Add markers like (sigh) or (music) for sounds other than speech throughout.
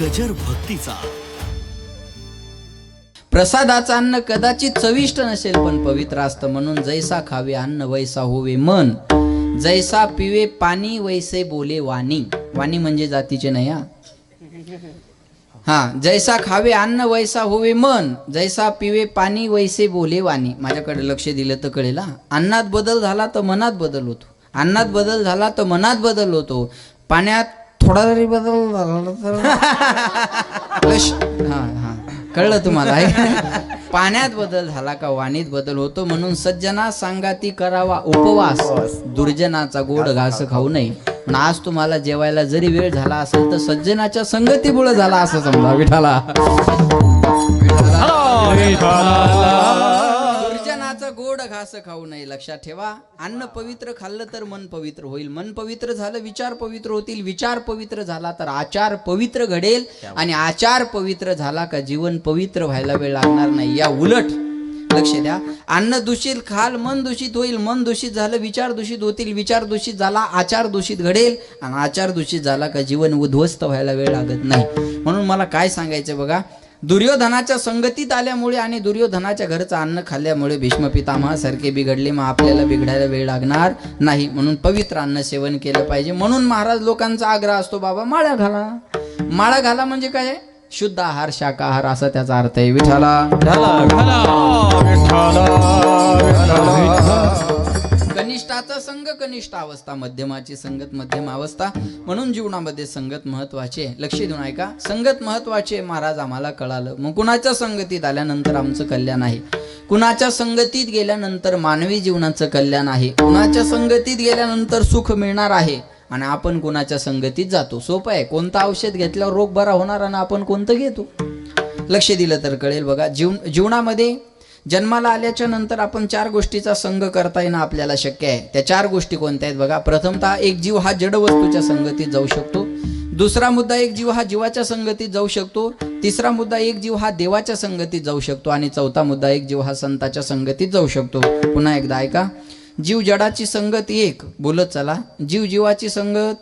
गजर भक्तीचा. प्रसादाचं अन्न कदाचित चविष्ट नसेल पण पवित्र असतं म्हणून जैसा खावे अन्न वैसा होवे मन. जैसा पिवे पाणी वैसे बोले वाणी. वाणी म्हणजे जातीचे नाही हा हा जैसा खावे अन्न वैसा होवे मन. जैसा पिवे पाणी वैसे बोले वाणी. माझ्याकडे लक्ष दिलं तर कळेल अन्नात बदल झाला तर मनात बदल होतो. अन्नात बदल झाला तर मनात बदल होतो. पाण्यात थोडा जरी बदल झाला तर हा हा. कळलं तुम्हाला? (laughs) पाण्यात बदल झाला का वाणीत बदल होतो म्हणून सज्जना सांगाती करावा उपवास. दुर्जनाचा गोड घास खाऊ. नये. पण आज तुम्हाला जेवायला जरी वेळ झाला असेल तर सज्जनाच्या संगतीमुळे झाला असं समजा विठाला घास खाऊ नये लक्षात ठेवा. अन्न पवित्र खाल्लं तर मन पवित्र होईल. मन पवित्र झालं विचार पवित्र होतील. विचार पवित्र झाला तर आचार पवित्र घडेल. आणि आचार पवित्र झाला का जीवन पवित्र व्हायला वेळ लागणार नाही. या उलट लक्ष द्या. अन्न दूषित खाल मन दूषित होईल. मन दूषित झालं विचार दूषित होतील. विचार दूषित झाला आचार दूषित घडेल. आणि आचार दूषित झाला का जीवन उद्ध्वस्त व्हायला वेळ लागत नाही. म्हणून मला काय सांगायचं बघा दुर्योधनाच्या संगतीत आल्यामुळे आणि दुर्योधनाच्या घरचं अन्न खाल्ल्यामुळे भीष्म पितामहासारखे बिघडले. मग आपल्याला बिघडायला वेळ लागणार नाही म्हणून पवित्र अन्न सेवन केलं पाहिजे. म्हणून महाराज लोकांचा आग्रह असतो बाबा माळा घाला. माळा घाला म्हणजे काय? शुद्ध आहार शाकाहार असा त्याचा अर्थ आहे. विठाला त्याचा संघ कनिष्ठ अवस्था मध्यमाची संगत मध्यम अवस्था. म्हणून जीवनामध्ये संगत महत्त्वाचे लक्ष देऊन ऐका. संगत महत्त्वाचे महाराज आम्हाला कळालं. मग कुणाच्या संगतीत आल्यानंतर आमचं कल्याण आहे? कुणाच्या संगतीत गेल्यानंतर मानवी जीवनाचं कल्याण आहे? कुणाच्या संगतीत गेल्यानंतर सुख मिळणार आहे? आणि आपण कुणाच्या संगतीत जातो? सोपं आहे. कोणतं औषध घेतल्यावर रोग बरा होणार आणि आपण कोणतं घेतो? लक्ष दिलं तर कळेल बघा. जीवन जीवनामध्ये जन्माला आल्याच्यानंतर आपण चार गोष्टीचा संग करता येणं आपल्याला शक्य आहे. त्या चार गोष्टी कोणत्या आहेत बघा? प्रथमतः एक जीव हा जडवस्तूच्या संगतीत जाऊ शकतो. दुसरा मुद्दा एक जीव हा जीवाच्या संगतीत जाऊ शकतो. तिसरा मुद्दा एक जीव हा देवाच्या संगतीत जाऊ शकतो. आणि चौथा मुद्दा एक जीव हा संताच्या संगतीत जाऊ शकतो. पुन्हा एकदा ऐका. जीव जडाची संगत एक. बोलत चला. जीव जीवाची संगत?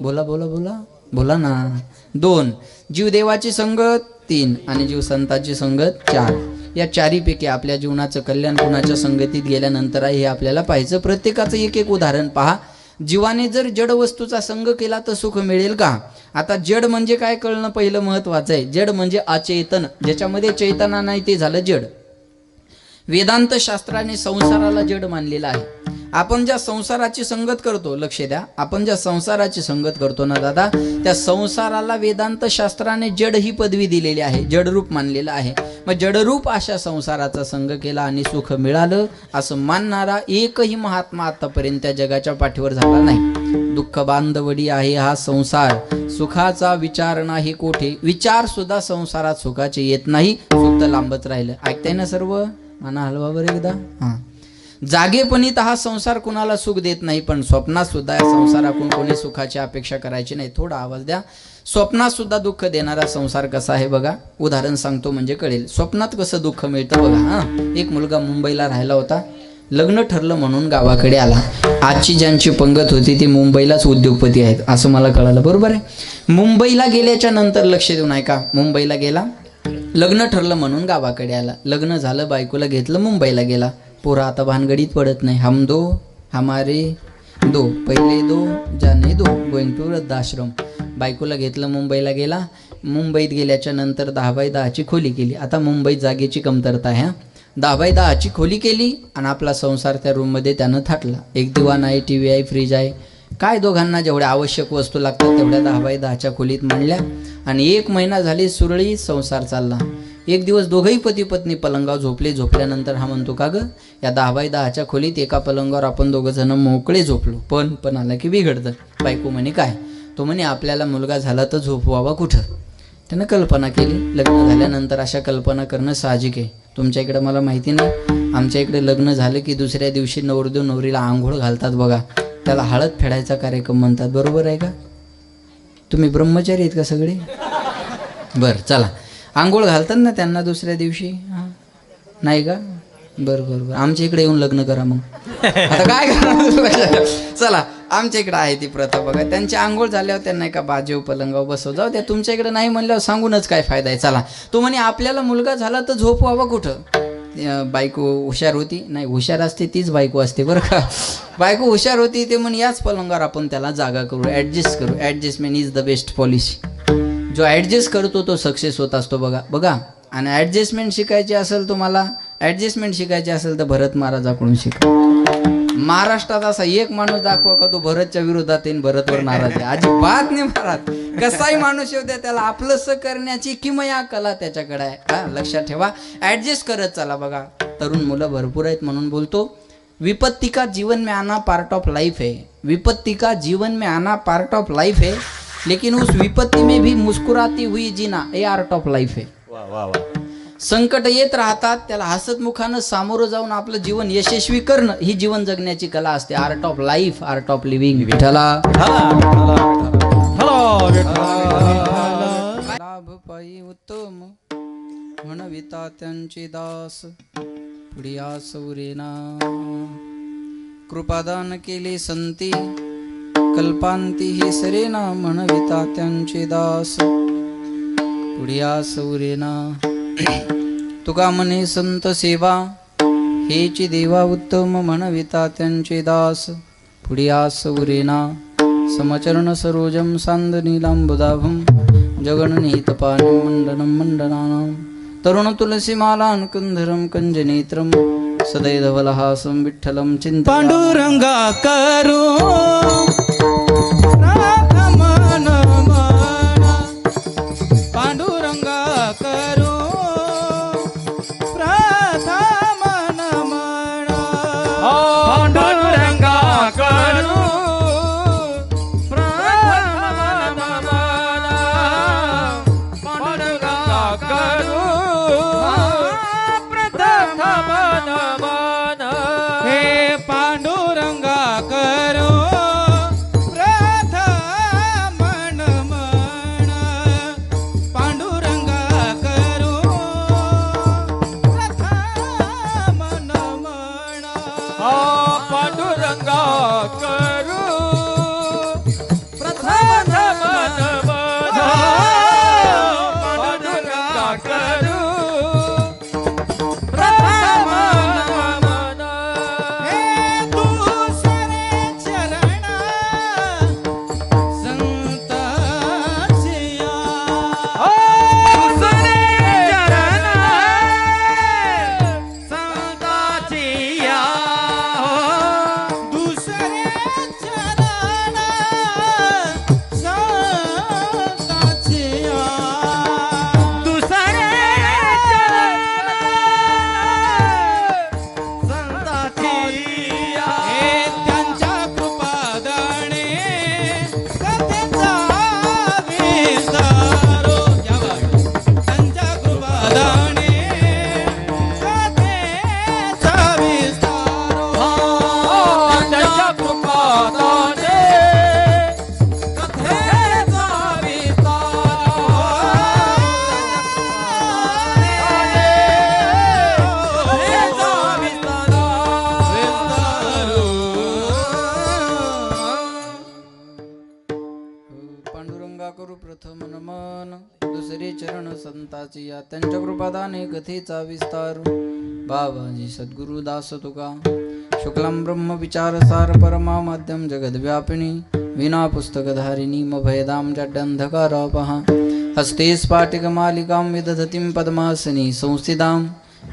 बोला बोला बोला. बोला ना. दोन. जीव देवाची संगत तीन. आणि जीव संताची संगत चार. या चारीपैकी आपल्या जीवनाचं कल्याण कुणाच्या संगतीत गेल्यानंतर आहे हे आपल्याला पाहायचं. प्रत्येकाचं एक एक उदाहरण पहा. जीवाने जर जड वस्तूचा संग केला तर सुख मिळेल का? आता जड म्हणजे काय कळणं पहिलं महत्वाचं आहे. जड म्हणजे अचेतन. ज्याच्यामध्ये चैतना नाही ते झालं जड. वेदांत शास्त्राने संसाराला जड मानलेला आहे. आपण ज्या संसाराची संगत करतो लक्ष द्या. आपण ज्या संसाराची संगत करतो ना दादा त्या संसाराला वेदांत शास्त्राने जड ही पदवी दिलेली आहे जडरूप मानलेलं आहे. मग जडरूप अशा संसाराचा संग केला आणि सुख मिळालं असं मानणारा एकही महात्मा आतापर्यंत त्या जगाच्या पाठीवर झाला नाही. दुःख बांधवडी आहे हा संसार. सुखाचा विचार नाही कोठे. विचार सुद्धा संसारात सुखाचे येत नाही सुख लांबच राहिलं. ऐकताय ना सर्व? माना हलवा बरं एकदा. हा. जागेपणीत हा संसार कुणाला सुख देत नाही पण स्वप्नात सुद्धा या संसारातून कोणी सुखाची अपेक्षा करायची नाही. थोडा आवाज द्या. स्वप्नात सुद्धा दुःख देणारा संसार कसा आहे बघा. उदाहरण सांगतो म्हणजे कळेल. स्वप्नात कसं दुःख मिळतं बघा हा. एक मुलगा मुंबईला राहिला होता. लग्न ठरलं म्हणून गावाकडे आला. आजची ज्यांची पंगत होती ती मुंबईलाच उद्योगपती आहेत असं मला कळालं. बरोबर आहे? मुंबईला गेल्याच्यानंतर लक्ष देऊन ऐका मुंबईला गेला लग्न ठरलं म्हणून गावाकडे आला. लग्न झालं बायकोला घेतलं मुंबईला गेला. पोरा आता भानगडीत पडत नाही. हम दो हमारे दो पहिले दो जाने दो गोइंग टू वृद्धाश्रम. बायकोला घेतलं मुंबईला गेला. मुंबईत गेल्याच्यानंतर दहा बाय दहाची खोली केली. आता मुंबईत जागेची कमतरता आहे दहा बाय दहाची खोली केली आणि आपला संसार त्या रूममध्ये त्यानं थाटला. एक दिवाण आहे टी व्ही आहे फ्रीज आहे. काय दोघांना जेवढ्या आवश्यक वस्तू लागतात तेवढ्या दहा बाय दहाच्या खोलीत मांडल्या आणि एक महिना झाली सुरळीत संसार चालला. एक दिवस दोघंही पती पत्नी पलंगावर झोपले. झोपल्यानंतर हा म्हणतो का ग या दहा बाय दहाच्या खोलीत एका पलंगावर आपण दोघं जण मोकळे झोपलो. पण पण आला की बिघडतं. बायको म्हणे काय? तो म्हणे आपल्याला मुलगा झाला तर झोपवावा कुठं? त्यानं कल्पना केली. लग्न झाल्यानंतर अशा कल्पना करणं साहजिक आहे. तुमच्या इकडं मला माहिती नाही. आमच्या इकडे लग्न झालं की दुसऱ्या दिवशी नवरदेव नवरीला आंघोळ घालतात बघा. त्याला हळद फेडायचा कार्यक्रम म्हणतात बरोबर आहे का? तुम्ही ब्रह्मचारी आहेत का सगळे? बरं चला. आंघोळ घालतात ना त्यांना दुसऱ्या दिवशी? हां नाही का? बरं बरं बरं. आमच्या इकडे येऊन लग्न करा मग. आता काय करा चला आमच्या इकडे आहे ती प्रथा बघा. त्यांची आंघोळ झाल्यावर त्यांना एका बाजेव पलंगावर बसव. जाऊ त्या तुमच्या इकडे नाही म्हणल्यावर सांगूनच काय फायदा आहे? चला. तो म्हणे आपल्याला मुलगा झाला तर झोपवावा कुठं? बायको हुशार होती. नाही हुशार असते तीच बायको असते बरं का. बायको हुशार होती ते म्हणून याच पलंगावर आपण त्याला जागा करू ॲडजस्ट करू. Adjustment is the best policy जो ॲडजस्ट करतो तो सक्सेस होत असतो बघा. बघा आणि ॲडजस्टमेंट शिकायची असेल तुम्हाला ॲडजस्टमेंट शिकायची असेल तर भरत महाराजाकडून शिका. महाराष्ट्रात असा एक माणूस दाखवा का तो भरतच्या विरोधात येईन भरतवर नाराज आहे. अजिबात नाही महाराज. कसाही माणूस येऊ द्या त्याला आपलंस करण्याची किमया कला त्याच्याकडे आहे. हा लक्षात ठेवा. ऍडजस्ट करत चला बघा. तरुण मुलं भरपूर आहेत म्हणून बोलतो. विपत्ती का जीवन में आना पार्ट ऑफ लाइफ है. विपत्ति का जीवन में आना पार्ट ऑफ लाइफ है. लेकिन उस विपत्ति में भी मुस्कुराती हुई जीना ये आर्ट ऑफ लाइफ है. वा वा वा संकट येत राहतात त्याला हसतमुखानं सामोरं जाऊन आपलं जीवन यशस्वी करणं ही जीवन जगण्याची कला असते. Art of life art of living विठ्ठला. लाभ पायी उत्तम म्हणविता त्यांचे दास. पुढिया सौरेना कृपादान केले संती कल्पांती ही सरेना म्हणविता त्यांचे दास. पुढिया सौरेना तुका म्हणे संत सेवा. हेची देवा उत्तम म्हणविता त्यांचे दास. पुढे आस उरेना समचरण सरोजम सांद नीलांबुदाभम जगणनीतपानं मंडनं मंडनानां तरुण तुलसीमालां कंधरं कंजनेत्रं सदैधवलहासं विठ्ठलं चिन्ता पांडुरंगा करू. करू नमन दुसरे चरण संताची या. त्यांच्या कृपादाने कथेचा विस्तार. बाबाजी सद्गुरु दास तुका. शुक्लां ब्रह्म विचार सार परमा माध्यम जगद्व्यापिनी. विना पुस्तकधारिणी मभयदां जड्डंधकारापहा हस्ते स्फाटिकमालिकां विदधतीं पद्मासनी संस्थितां.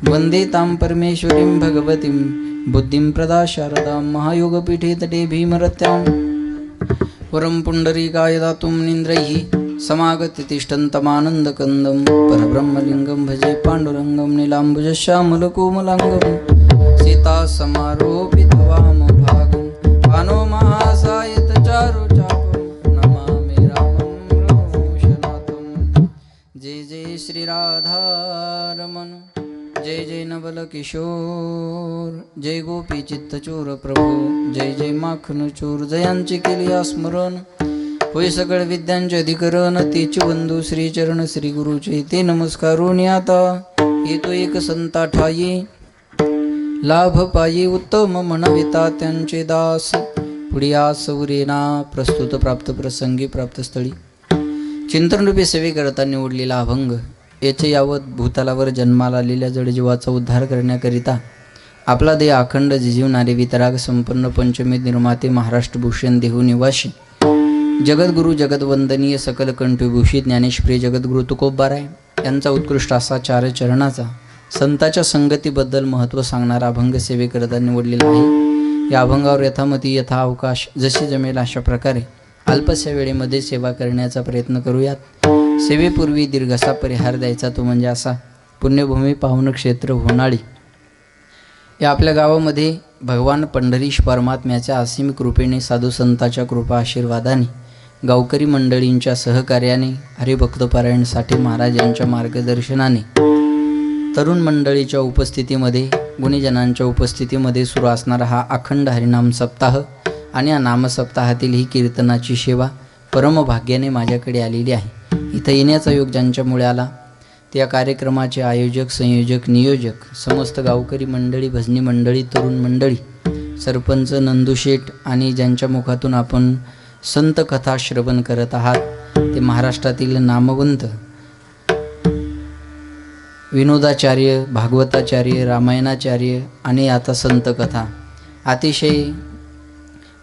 वन्दे तां परमेश्वरीं भगवतीं. बुद्धिं प्रदा शारदां महायोगपीठे तटे भीमरत्याम् वरं पुण्डरीकाय दातुं निन्द्रैः समागत्य तिष्ठन्तमानन्दकन्दं परब्रह्मलिङ्गं भजे पाण्डुरङ्गं नीलाम्बुजश्यामलकोमलाङ्गं सीतासमारोपितवामभागं पानो महासायत चारु नमामि रामं रघुवंशनाथं जय जय श्रीराधारमन। जय जय नवलकिशोर। जय गोपी चित्तचोर जय जय माखन चोर जयांची केली स्मरण होय सकळ विद्यांचे अधिकरण तेचे बंधू श्री चरण श्री गुरुचे ते नमस्कारून आता येतो एक संता ठाई लाभ पायी उत्तम म्हणविता त्यांचे दास. पुढिया सौरेना प्रस्तुत प्राप्त प्रसंगी प्राप्त स्थळी. चिंतनरूपी सेवेकरता निवडलेला अभंग. याचे यावत भूतालावर जन्माला आलेल्या जडजीवाचा उद्धार करण्याकरिता आपला देह अखंड जिजीवणारे वितराग संपन्न पंचमी निर्माते महाराष्ट्र भूषण देहू निवासी जगद्गुरु जगदवंदनीय सकल कंठभूषित ज्ञानेश्वरी जगद्गुरु तुकोबाराय यांचा उत्कृष्ट असा चार चरणाचा संताच्या संगतीबद्दल महत्त्व सांगणारा अभंग सेवेकरता निवडलेला आहे. या अभंगावर यथामती यथा अवकाश जशी जमेल अशा प्रकारे अल्पशा वेळेमध्ये सेवा करण्याचा प्रयत्न करूयात. सेवेपूर्वी दीर्घसा परिहार द्यायचा तो म्हणजे असा पुण्यभूमी पाहुण क्षेत्र होणाळी या आपल्या गावामध्ये भगवान पंढरीश परमात्म्याच्या असीम कृपेने साधू संताच्या कृपा आशीर्वादाने गावकरी मंडळींच्या सहकार्याने हरिभक्तपरायण साठे महाराज यांच्या मार्गदर्शनाने तरुण मंडळीच्या उपस्थितीमध्ये गुणीजनांच्या उपस्थितीमध्ये सुरू असणारा हा अखंड हरिनाम सप्ताह आणि या नामसप्ताहातील ही कीर्तनाची सेवा परमभाग्याने माझ्याकडे आलेली आहे. इथं येण्याचा योग ज्यांच्यामुळे आला त्या कार्यक्रमाचे आयोजक संयोजक नियोजक समस्त गावकरी मंडळी भजनी मंडळी तरुण मंडळी सरपंच नंदू शेठ आणि ज्यांच्या मुखातून आपण संत कथा श्रवण करत आहात. ते महाराष्ट्रातील नामवंत विनोदाचार्य भागवताचार्य रामायणाचार्य आणि आता संत कथा. अतिशय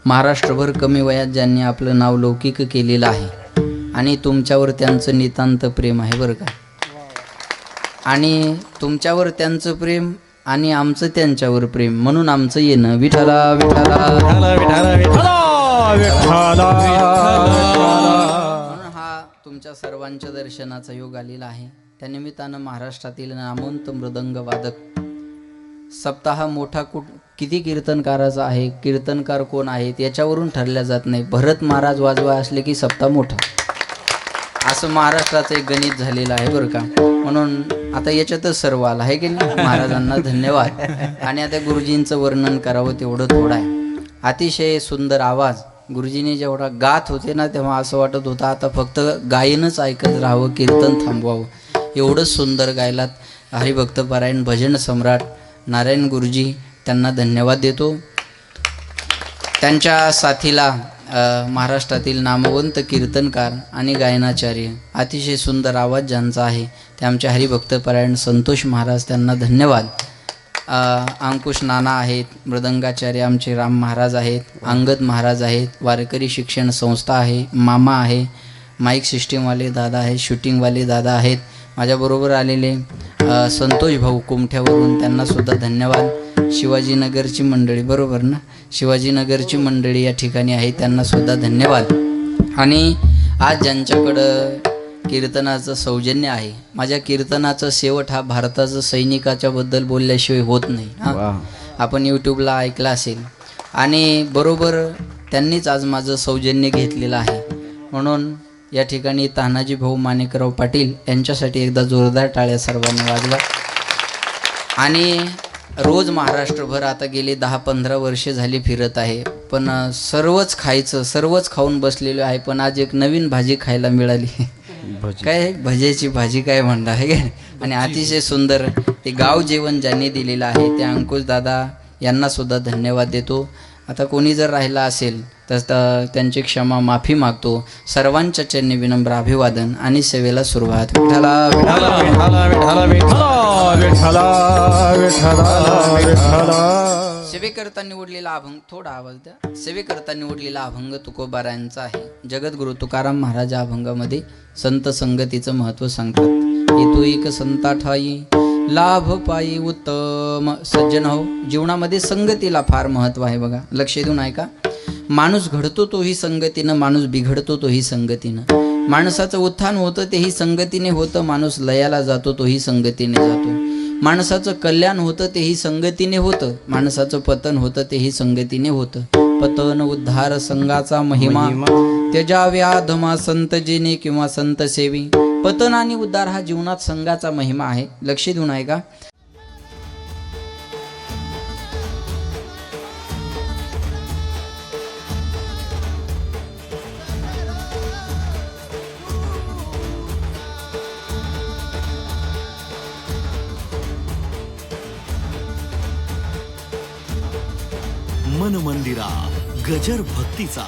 महाराष्ट्रभर कमी वयात ज्यांनी आपलं नाव लौकिक केलेलं आहे आणि तुमच्यावर त्यांचं नितांत प्रेम आहे बरं का? आणि तुमच्यावर त्यांचं प्रेम आणि आमचं त्यांच्यावर प्रेम म्हणून आमचं येणं. विठाला विठाला म्हणून हा तुमच्या सर्वांच्या दर्शनाचा योग आलेला आहे. त्यानिमित्तानं महाराष्ट्रातील नामवंत मृदंग वादक सप्ताह मोठा कुठ किती कीर्तनकाराचा आहे कीर्तनकार कोण आहेत याच्यावरून ठरल्या जात नाही. भरत महाराज वाजवा असले की सप्ताह मोठा. असं महाराष्ट्राचं एक गणित झालेलं आहे बरं का. म्हणून आता याच्यातच सर्व आलं आहे की नाही? महाराजांना धन्यवाद. आणि आता गुरुजींचं वर्णन करावं तेवढं थोडं आहे. अतिशय सुंदर आवाज गुरुजींनी जेवढा गात होते ना तेव्हा असं वाटत होतं आता फक्त गायनच ऐकत राहावं कीर्तन थांबवावं. एवढंच सुंदर गायलात. हरिभक्तपरायण भजन सम्राट नारायण गुरुजी त्यांना धन्यवाद देतो. त्यांच्या साथीला महाराष्ट्रातील नामवंत कीर्तनकार आणि गायनाचार्य अतिशय सुंदर आवाज ज्यांचा आहे ते आमचे हरिभक्त परायण संतोष महाराज त्यांना धन्यवाद. अंकुश नाना आहेत मृदंगाचार्य आमचे राम महाराज आहेत अंगद महाराज आहेत वारकरी शिक्षण संस्था आहे मामा आहे माईक सिस्टीमवाले दादा आहेत शूटिंगवाले दादा आहेत माझ्याबरोबर आलेले संतोष भाऊ कुमठ्यावरून त्यांनासुद्धा धन्यवाद. शिवाजीनगरची मंडळी बरोबर ना? शिवाजीनगरची मंडळी या ठिकाणी आहे त्यांनासुद्धा धन्यवाद. आणि आज ज्यांच्याकडं कीर्तनाचं सौजन्य आहे. माझ्या कीर्तनाचं शेवट हा भारताचं सैनिकाच्या बद्दल बोलल्याशिवाय होत नाही. आपण यूट्यूबला ऐकलं असेल. आणि बरोबर त्यांनीच आज माझं सौजन्य घेतलेलं आहे. म्हणून या ठिकाणी तानाजी भाऊ माणिकराव पाटील यांच्यासाठी एकदा जोरदार टाळ्या सर्वांनी वाजवा. आणि रोज महाराष्ट्रभर आता गेली दहा पंधरा वर्षे झाली फिरत आहे. पण सर्वच खायचं सर्वच खाऊन बसलेलो आहे. पण आज एक नवीन भाजी खायला मिळाली. (laughs) काय भजेची भाजी काय म्हणता आहे काय? आणि अतिशय सुंदर ते गाव जेवण ज्यांनी दिलेलं आहे त्या अंकुश दादा यांना सुद्धा धन्यवाद देतो. आता कोणी जर राहिला असेल तर त- त्यांची क्षमा माफी मागतो. सर्वांच्या चरणी विनम्र अभिवादन आणि सेवेला सुरुवात. सेवेकरता निवडलेला अभंग थोडा आवाज द्या सेवेकरता निवडलेला अभंग तुकोबारायांचा आहे. जगद्गुरु तुकाराम महाराज अभंगामध्ये संत संगतीचं महत्त्व सांगतात. येतो एक संता ठाई लाभ पायी उत्तम सज्जन हो. जीवनामध्ये संगतीला फार महत्त्व आहे बघा. लक्ष देऊन ऐका. माणूस घडतो तोही संगतीनं माणूस बिघडतो तोही संगतीनं. माणसाचं उत्थान होतं तेही संगतीने होतं माणूस लयाला जातो तोही संगतीने जातो. माणसाचं कल्याण होतं तेही संगतीने होतं माणसाचं पतन होतं तेही संगतीने होतं. पतन उद्धार संघाचा महिमा. त्याच्या धमा संत जेने किंवा संत सेवी. पतन आणि उद्धार हा जीवनात संघाचा महिमा आहे. लक्ष देऊन आहे का गजर भक्तीचा